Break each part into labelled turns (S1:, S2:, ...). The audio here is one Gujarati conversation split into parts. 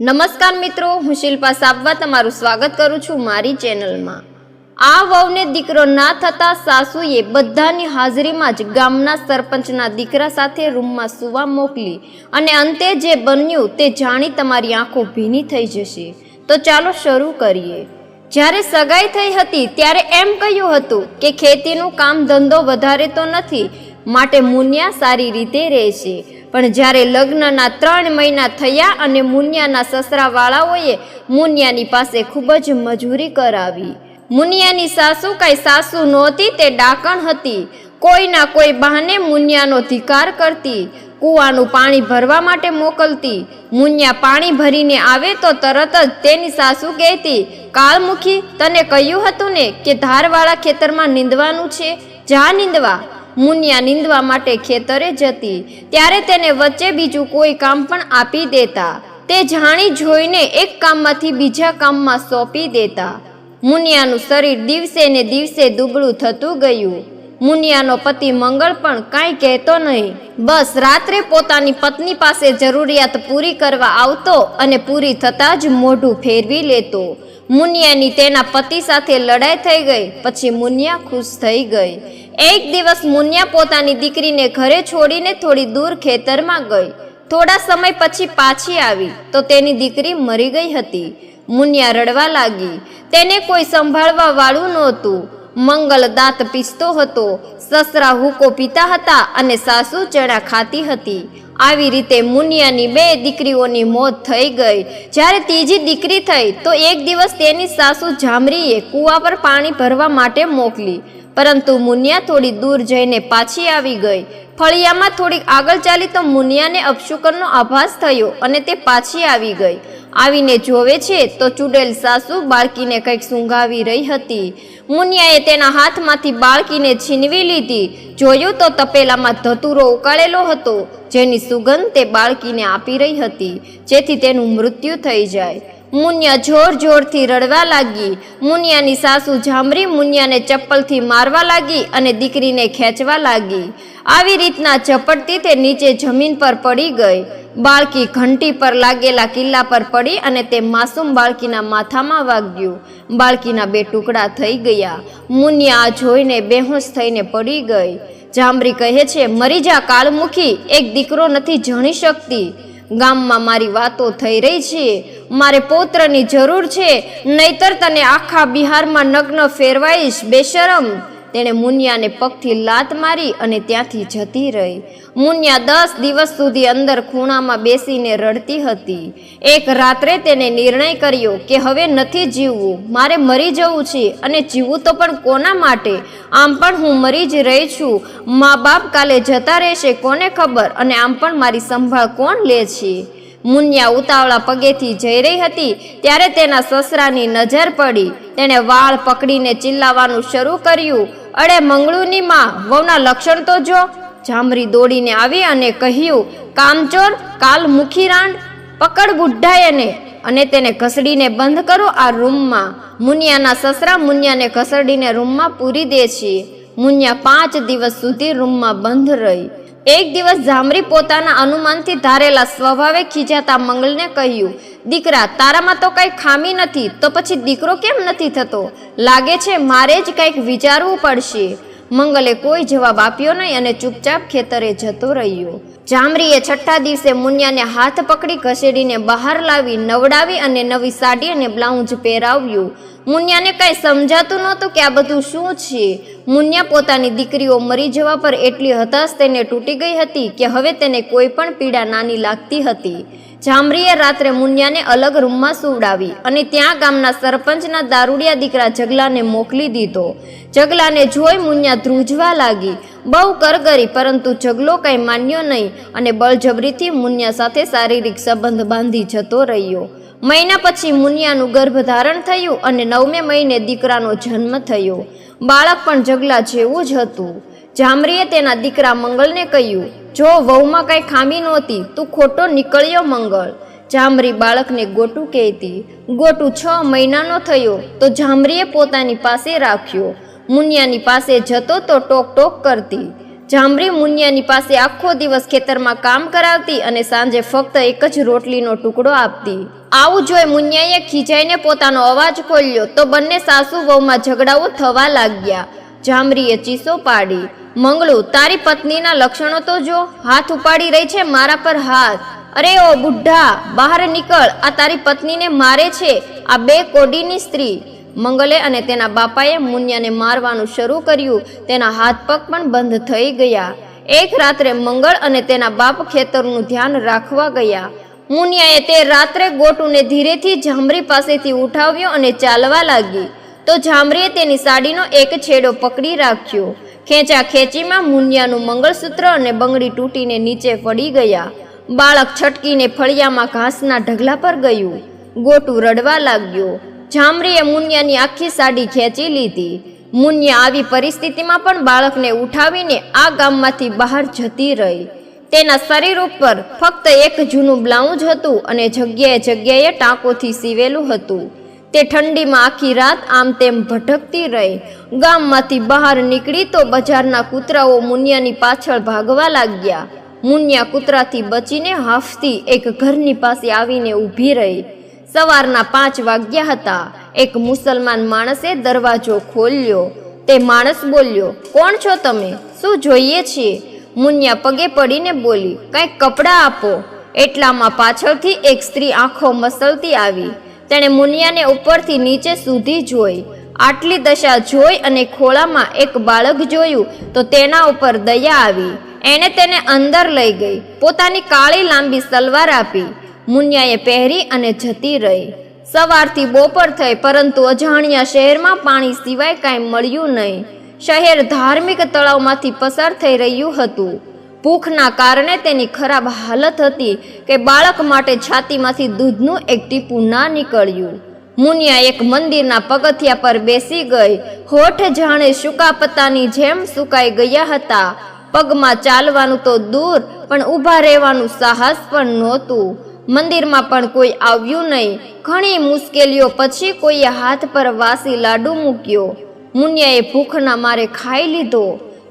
S1: નમસ્કાર મિત્રો, હું શિલ્પા સાબવા તમારું સ્વાગત કરું છું મારી ચેનલમાં. આ વહુને દીકરો ના થતા સાસુએ બધાની હાજરીમાં જ ગામના સરપંચના દીકરા સાથે રૂમમાં સુવા મોકલી અને અંતે જે બન્યું તે જાણી તમારી આંખો ભીની થઈ જશે. તો ચાલો શરૂ કરીએ. જ્યારે સગાઈ થઈ હતી ત્યારે એમ કહ્યું હતું કે ખેતીનું કામ ધંધો વધારે તો નથી, માટે મુનિયા સારી રીતે રહેશે. પણ જ્યારે લગ્નના ત્રણ મહિના થયા અને મુનિયાના સસરાવાળાઓએ મુનિયાની પાસે ખૂબ જ મજૂરી કરાવી. મુનિયાની સાસુ કાંઈ સાસુ નહોતી, તે ડાકણ હતી. કોઈના કોઈ બહાને મુનિયાનો ધિકાર કરતી, કૂવાનું પાણી ભરવા માટે મોકલતી. મુનિયા પાણી ભરીને આવે તો તરત જ તેની સાસુ કહેતી કાળમુખી તને કહ્યું હતું ને કે ધારવાળા ખેતરમાં નીંદવાનું છે? જા નીંદવા. મુનિયા નીંદવા માટે ખેતરે જતી. ત્યારે તેને વચ્ચે બીજું કોઈ કામ પણ આપી દેતા. તે જાણી જોઈને એક કામમાંથી બીજા કામમાં સોંપી દેતા. મુનિયાનું શરીર દિવસે ને દિવસે દુબળું થતું ગયું. મુનિયાનો પતિ મંગળ પણ કાંઈ કહેતો નહીં. બસ રાત્રે પોતાની પત્ની પાસે જરૂરિયાત પૂરી કરવા આવતો અને પૂરી થતાં જ મોઢું ફેરવી લેતો. મુનિયાની તેના પતિ સાથે લડાઈ થઈ ગઈ. પછી મુનિયા ખુશ થઈ ગઈ. એક દિવસ મુનિયા પોતાની દીકરીને ઘરે છોડીને થોડી દૂર ખેતરમાં ગઈ. થોડા સમય પછી પાછી આવી તો તેની દીકરી મરી ગઈ હતી. મુનિયા રડવા લાગી. તેને કોઈ સંભાળવા વાળું નહોતું. મંગલ દાંત પીસતો હતો. સસરા હુકો પીતા હતા અને સાસુ ચણા ખાતી હતી. આવી રીતે મુનિયાની બે દીકરીઓની મોત થઈ ગઈ. જ્યારે ત્રીજી દીકરી થઈ, તો એક દિવસ તેની સાસુ જામરીએ કૂવા પર પાણી ભરવા માટે મોકલી. પરંતુ મુનિયા થોડી દૂર જઈને પાછી આવી ગઈ. ફળિયામાં થોડીક આગળ ચાલી તો મુનિયાને અપશુકનનો આભાસ થયો અને તે પાછી આવી ગઈ. આવીને જોવે છે તો ચૂડેલ સાસુ બાળકીને કંઈક સૂંઘાવી રહી હતી. મુનિયાએ તેના હાથમાંથી બાળકીને છીનવી લીધી. જોયું તો તપેલામાં ધતુરો ઉકાળેલો હતો. જેની સુગંધ તે બાળકીને આપી રહી હતી. જેથી તેનું મૃત્યુ થઈ જાય. મુનિયા જોર જોરથી રડવા લાગી. મુનિયાની સાસુ જામરી મુનિયાને ચપ્પલથી મારવા લાગી અને દીકરીને ખેંચવા લાગી. આવી રીતના ઝપટતી તે નીચે જમીન પર પડી ગઈ. બાળકી ઘંટી પર લાગેલા કિલ્લા પર પડી અને તે માસૂમ બાળકીના માથામાં વાગ્યું. બાળકીના બે ટુકડા થઈ ગયા. મુનિયા આ જોઈને બેહોશ થઈને પડી ગઈ. જામરી કહે છે, મરી જા કાળમુખી, એક દીકરો નથી જણી શકતી. ગામમાં મારી વાતો થઈ રહી છે. મારે પૌત્રની જરૂર છે. નહીતર તને આખા બિહારમાં નગ્ન ફેરવાઈશ, બેશરમ. તેણે મુનિયાને પગથી લાત મારી અને ત્યાંથી જતી રહી. મુનિયા દસ દિવસ સુધી અંદર ખૂણામાં બેસીને રડતી હતી. એક રાત્રે તેને નિર્ણય કર્યો કે હવે નથી જીવવું, મારે મરી જવું છે અને જીવવું તો પણ કોના માટે? આમ પણ હું મરી જ રહી છું. મા બાપ કાલે જતા રહેશે કોને ખબર અને આમ પણ મારી સંભાળ કોણ લે છે? મુનિયા ઉતાવળા પગેથી જઈ રહી હતી ત્યારે તેના સસરાની નજર પડી. તેણે વાળ પકડીને ચિલ્લાવાનું શરૂ કર્યું. અડે મંગળુની માં, વહુના લક્ષણ તો જો. જામરી દોડીને આવી અને કહ્યું, કામચોર, કાલ મુખી રાણ પકડ બુઢ્ઢાયને અને તેને ઘસડીને બંધ કરો આ રૂમમાં. મુનિયાના સસરા મુનિયાને ઘસડીને રૂમમાં પૂરી દે છે. મુનિયા પાંચ દિવસ સુધી રૂમમાં બંધ રહી. એક દિવસ જામરી પોતાના અનુમાનથી ધારેલા સ્વભાવે ખીજાતા મંગલને કહ્યું, દીકરા, તારામાં તો કંઈ ખામી નથી, તો પછી દીકરો કેમ નથી થતો? લાગે છે મારે જ કંઈક વિચારવું પડશે. મંગલે કોઈ જવાબ આપ્યો નહીં અને ચૂપચાપ ખેતરે જતો રહ્યો. જામરીએ છઠ્ઠા દિવસે મુનિયાને હાથ પકડી ઘસેડીને બહાર લાવી નવડાવી અને નવી સાડી અને બ્લાઉઝ પહેરાવ્યું. મુનિયાને કાંઈ સમજાતું નહોતું કે આ બધું શું છે. મુનિયા પોતાની દીકરીઓ મરી જવા પર એટલી હતાશ તેને તૂટી ગઈ હતી કે હવે તેને કોઈ પણ પીડા નાની લાગતી હતી. જામરીએ રાત્રે મુનિયાને અલગ રૂમમાં સુવડાવી અને ત્યાં ગામના સરપંચના દારૂડિયા દીકરા જગલાને મોકલી દીધો. જગલાને જોઈ મુનિયા ધ્રુજવા લાગી. બહુ કરગરી, પરંતુ જગલો કંઈ માન્યો નહીં અને બળજબરીથી મુનિયા સાથે શારીરિક સંબંધ બાંધી જતો રહ્યો. મહિના પછી મુનિયાનું ગર્ભધારણ થયું અને નવમે મહિને દીકરાનો જન્મ થયો. બાળક પણ જગલા જેવું જ હતું. જામરીએ તેના દીકરા મંગળને કહ્યું, જો વહુમાં કાંઈ ખામી નહોતી, તું ખોટો નીકળ્યો મંગળ. જામરી બાળકને ગોટું કહેતી, ગોટું છ મહિનાનો થયો, તો જામરીએ પોતાની પાસે રાખ્યો. મુનિયાની પાસે જતો તો ટોક ટોક કરતી. જામરી મુનિયાની પાસે આખો દિવસ ખેતરમાં કામ કરાવતી અને સાંજે ફક્ત એક જ રોટલીનો ટુકડો આપતી. આવું જોઈ મુનિયાએ ખીજાઈને પોતાનો અવાજ ખોલ્યો, તો બંને સાસુ વહુમાં ઝઘડાઓ થવા લાગ્યા. જામરીએ ચીસો પાડી મંગળુ, તારી પત્નીના લક્ષણો તો જો હાથ ઉપાડી રહી છે મારા પર હાથ. અરે ઓ બુઢા, બહાર નીકળ. આ તારી પત્નીને મારે છે. આ બે કોડીની સ્ત્રી. મંગલે અને તેના બાપાએ મુનિયાને મારવાનું શરૂ કર્યું. તેના હાથ પગ પણ બંધ થઈ ગયા. એક રાત્રે મંગળ અને તેના બાપ ખેતરનું ધ્યાન રાખવા ગયા. મુનિયાએ તે રાત્રે ગોટુને ધીરેથી જામરી પાસેથી ઉઠાવ્યો અને ચાલવા લાગી. તો જામરીએ તેની સાડીનો એક છેડો પકડી રાખ્યો. ખેંચા ખેંચીમાં મુનિયાનું મંગળસૂત્ર અને બંગડી તૂટીને નીચે પડી ગયા. બાળક છટકીને ફળિયામાં ઘાસના ઢગલા પર ગયું. ગોટું રડવા લાગ્યો. જામરીએ મુનિયાની આખી સાડી ખેંચી લીધી. મુનિયા આવી પરિસ્થિતિમાં પણ બાળકને ઉઠાવીને આ ગામમાંથી બહાર જતી રહી. તેના શરીર ઉપર ફક્ત એક જૂનું બ્લાઉઝ હતું અને જગ્યાએ જગ્યાએ ટાંકોથી સીવેલું હતું. તે ઠંડીમાં આખી રાત આમ તેમ ભટકતી રહી. ગામમાંથી બહાર નીકળી તો બજારના કૂતરાઓ મુનિયાની પાછળ ભાગવા લાગ્યા. મુનિયા કૂતરાથી બચીને હાફતી એક ઘરની પાસે આવીને ઊભી રહી. સવારના પાંચ વાગ્યા હતા. એક મુસલમાન માણસે દરવાજો ખોલ્યો. તે માણસ બોલ્યો, કોણ છો તમે? શું જોઈએ છીએ? મુનિયા પગે પડીને બોલી, કંઈક કપડાં આપો. એટલામાં પાછળથી એક સ્ત્રી આંખો મસલતી આવી. તેણે મુનિયાને ઉપરથી નીચે સુધી જોઈ. આટલી દશા જોઈ અને ખોળામાં એક બાળક જોયું તો તેના ઉપર દયા આવી. એણે તેને અંદર લઈ ગઈ. પોતાની કાળી લાંબી સલવાર આપી. મુનિયાએ પહેરી અને જતી રહી. સવારથી બપોર થઈ, પરંતુ અજાણ્યા શહેરમાં પાણી સિવાય કાંઈ મળ્યું નહીં. શહેર ધાર્મિક તળાવમાંથી પસાર થઈ રહ્યું હતું. ભૂખના કારણે તેની ખરાબ હાલત હતી કે બાળક માટે છાતીમાંથી દૂધનું એક ટીપું ના નીકળ્યું. મુનિયા એક મંદિરના પગથિયા પર બેસી ગઈ. હોઠ જાણે સુકા પત્તાની જેમ સુકાઈ ગયા હતા. પગમાં ચાલવાનું તો દૂર, પણ ઊભા રહેવાનું સાહસ પણ નહોતું. મંદિરમાં પણ કોઈ આવ્યું નહીં. ઘણી મુશ્કેલીઓ પછી કોઈએ હાથ પર વાસી લાડુ મૂક્યો. મુનિયાએ ભૂખના મારે ખાઈ લીધો.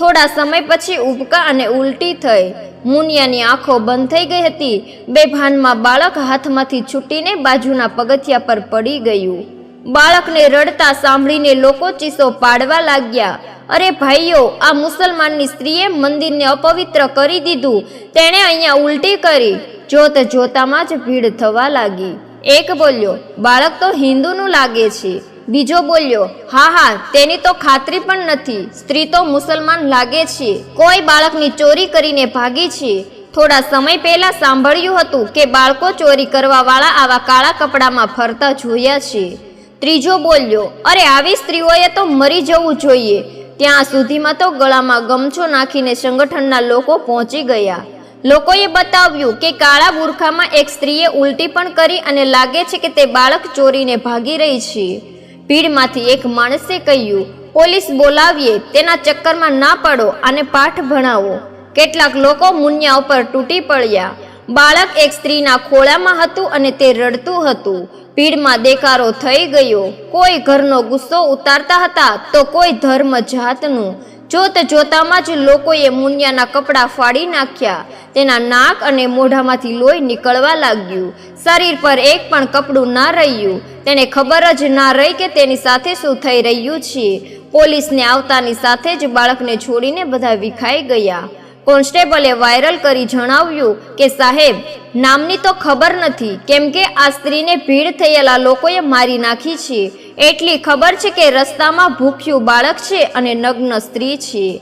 S1: થોડા સમય પછી ઉબકા અને ઉલટી થઈ. મુનિયાની આંખો બંધ થઈ ગઈ હતી. બે ભાનમાં બાળક હાથમાંથી છૂટીને બાજુના પગથિયા પર પડી ગયું. બાળકને રડતા સાંભળીને લોકો ચીસો પાડવા લાગ્યા. અરે ભાઈઓ, આ મુસલમાનની સ્ત્રીએ મંદિરને અપવિત્ર કરી દીધું. તેણે અહીંયા ઉલટી કરી. જોત જોતામાં જ ભીડ થવા લાગી. એક બોલ્યો, બાળક તો હિન્દુનું લાગે છે. બીજો બોલ્યો, હા હા, તેની તો ખાતરી પણ નથી. સ્ત્રી તો મુસલમાન લાગે છે. કોઈ બાળકની ચોરી કરીને ભાગી છે. થોડા સમય પહેલા સાંભળ્યું હતું કે બાળકો ચોરી કરવા વાળા આવા કાળા કપડામાં ફરતા જોયા છે. ત્રીજો બોલ્યો, અરે, આવી સ્ત્રીઓએ તો મરી જવું જોઈએ. ત્યાં સુધીમાં તો ગળામાં ગમછો નાખીને સંગઠનના લોકો પહોંચી ગયા. લોકોએ બતાવ્યું કે કાળા બુરખામાં એક સ્ત્રીએ ઉલટી પણ કરી અને લાગે છે કે તે બાળક ચોરીને ભાગી રહી છે. ભીડમાંથી એક માણસે કહ્યું, પોલીસ બોલાવીએ, તેના ચક્કરમાં ના પડો અને પાઠ ભણાવો. કેટલાક લોકો મુનિયા ઉપર તૂટી પડ્યા. બાળક એક સ્ત્રીના ખોળામાં હતું અને તે રડતું હતું. ભીડમાં દેકારો થઈ ગયો. કોઈ ઘરનો ગુસ્સો ઉતારતા હતા તો કોઈ ધર્મ જાતનું. જોત જોતામાં જ લોકોએ મુનિયાના કપડાં ફાડી નાખ્યા. તેના નાક અને મોઢામાંથી લોહી નીકળવા લાગ્યું. શરીર પર એક પણ કપડું ના રહ્યું. તેને ખબર જ ના રહી કે તેની સાથે શું થઈ રહ્યું છે. પોલીસને આવતાની સાથે જ બાળકને છોડીને બધા વિખાઈ ગયા. કોન્સ્ટેબલે વાયરલ કરી જણાવ્યું કે, સાહેબ, નામની તો ખબર નથી, કેમ કે આ સ્ત્રીને ભીડ થયેલા લોકોએ મારી નાખી છે. એટલી ખબર છે કે રસ્તામાં ભૂખ્યું બાળક છે અને નગ્ન સ્ત્રી છે.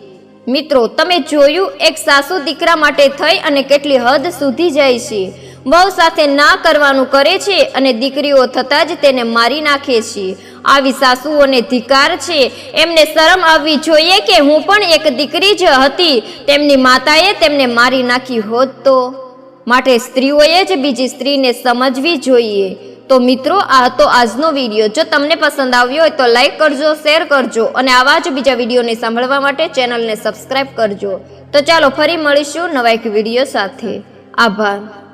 S1: મિત્રો, તમે જોયું, એક સાસુ દીકરા માટે થઈ અને કેટલી હદ સુધી જાય છે. વહુ સાથે ના કરવાનું કરે છે અને દીકરીઓ થતાં જ તેને મારી નાખે છે. આવી સાસુઓને ધિકાર છે. એમને શરમ આવવી જોઈએ કે હું પણ એક દીકરી જ હતી. તેમની માતાએ તેમને મારી નાખી હોત તો. માટે સ્ત્રીઓએ જ બીજી સ્ત્રીને સમજવી જોઈએ. તો મિત્રો, આ હતો આજનો વીડિયો. જો તમને પસંદ આવ્યો હોય તો લાઈક કરજો, શેર કરજો અને આવા જ બીજા વિડીયોને સાંભળવા માટે ચેનલને સબસ્ક્રાઈબ કરજો. તો ચાલો ફરી મળીશું નવા એક વીડિયો સાથે. આભાર.